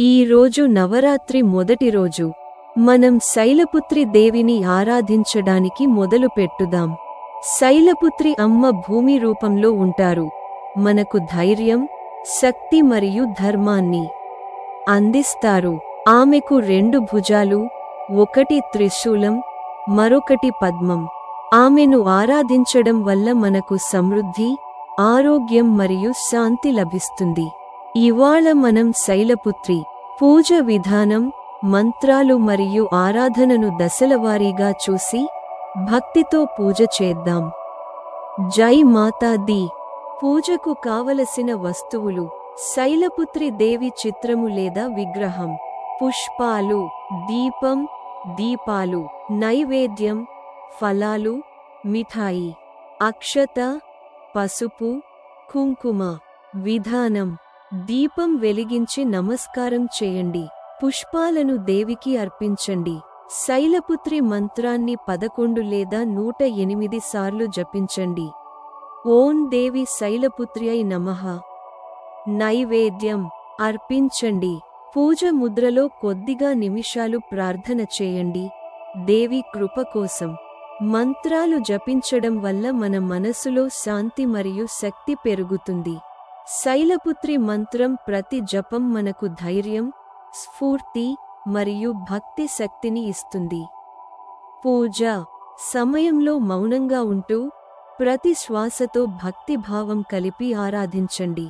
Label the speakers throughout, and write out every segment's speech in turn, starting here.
Speaker 1: ఈ రోజు నవరాత్రి మొదటి రోజు. మనం శైలపుత్రి దేవిని ఆరాధించడానికి మొదలు పెట్టుదాం. శైలపుత్రి అమ్మ భూమి రూపంలో ఉంటారు. మనకు ధైర్యం శక్తి మరియు ధర్మాన్ని అందిస్తారు. ఆమెకు రెండు భుజాలు ఒకటి త్రిశూలం మరొకటి పద్మం. ఆమెను ఆరాధించడం వల్ల మనకు సమృద్ధి ఆరోగ్యం మరియు శాంతి లభిస్తుంది. ఇవాళ మనం శైలపుత్రి పూజ విధానం మంత్రాలు మరియు ఆరాధనను దశలవారీగా చూసి భక్తితో పూజ చేద్దాం. జై మాతా ది. పూజకు కావలసిన వస్తువులు శైలపుత్రి దేవి చిత్రము లేదా విగ్రహం పుష్పాలు దీపం దీపాలు నైవేద్యం ఫలాలు మిఠాయి అక్షత పసుపు కుంకుమ విధానం. దీపం వెలిగించి నమస్కారం చేయండి. పుష్పాలను దేవికి అర్పించండి. శైలపుత్రి మంత్రాన్ని పదకొండు లేదా నూట ఎనిమిది సార్లు జపించండి. ఓం దేవి శైలపుత్రియై నమః. నైవేద్యం అర్పించండి. పూజ ముద్రలో కొద్దిగా నిమిషాలు ప్రార్థన చేయండి. దేవి కృప కోసం. మంత్రాలు జపించడం వల్ల మన మనసులో శాంతి మరియు శక్తి పెరుగుతుంది. శైలపుత్రి మంత్రం ప్రతి జపం మనకు ధైర్యం స్ఫూర్తి మరియు భక్తి శక్తిని ఇస్తుంది. పూజ సమయంలో మౌనంగా ఉంటూ ప్రతి శ్వాసతో భక్తిభావం కలిపి ఆరాధించండి.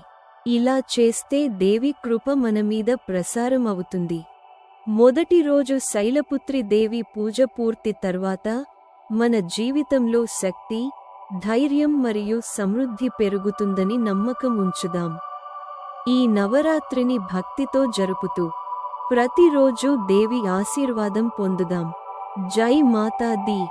Speaker 1: ఇలా చేస్తే దేవి కృప మన మీద ప్రసారం అవుతుంది మొదటి రోజు శైలపుత్రి దేవి పూజ పూర్తి తర్వాత మన జీవితంలో శక్తి ధైర్యం మరియు సమృద్ధి పెరుగుతుందని నమ్మకం ఉంచుదాం. ఈ నవరాత్రిని భక్తితో జరుపుతూ ప్రతిరోజు దేవి ఆశీర్వాదం పొందుదాం. జై మాతా దీ